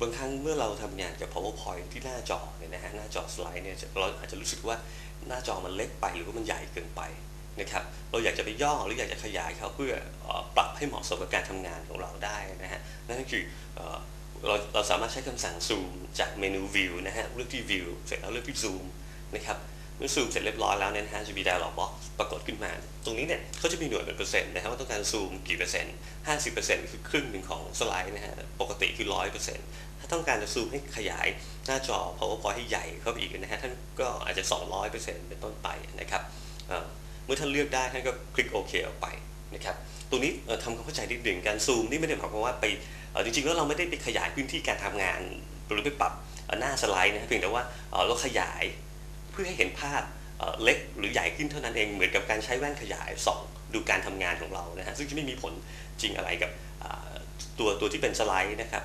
บางครั้งเมื่อเราทำงานกับ powerpoint ที่หน้าจอเนี่ยนะฮะหน้าจอสไลด์เนี่ยเราอาจจะรู้สึกว่าหน้าจอมันเล็กไปหรือว่ามันใหญ่เกินไปนะครับเราอยากจะไปย่อหรืออยากจะขยายเขาเพื่ออปรับให้เหมาะสมกับการทำงานของเราได้นะฮะนั่นก็คือเอเราเราสามารถใช้คำสั่ง zoom จากเมนู view นะฮะเลือกที่ view เสร็จแล้วเลือกที่ zoom นะครับเมื่อซูมเสร็จเรียบร้อยแล้วเนี่ยนะฮะจะมี dialog box ปรากฏขึ้นมา ตรงนี้เนี่ยเขาจะมีหน่วยเป็นเปอร์เซ็นต์นะฮะว่าต้องการซูมกี่เปอร์เซ็นต์50%คือครึ่งหนึ่งของสไลด์นะฮะปกติคือ100%ถ้าต้ ต้องการจะซูมให้ขยายหน้าจอ powerpoint ให้ใหญ่เข้าไปอีกนะฮะท่านก็อาจจะ 200%เป็นต้นไปนะครับเมื่อท่านเลือกได้ท่านก็คลิกโอเคออกไปนะครับตรงนี้ทำความเข้าใจนิดหนึ่งการซูมนี่ไม่ได้หมายความว่าไปจริงๆแล้วเราไม่ได้ไปขยายพื้นที่การทำงานหรือไปปรับหน้าสไลด์นะฮะเพียงแต่ว่าเราขยายเพื่อให้เห็นภาพเล็กหรือใหญ่ขึ้นเท่านั้นเองเหมือนกับการใช้แว่นขยายส่องดูการทำงานของเรานะฮะซึ่งจะไม่มีผลจริงอะไรกับตัวตัวที่เป็นสไลด์นะครับ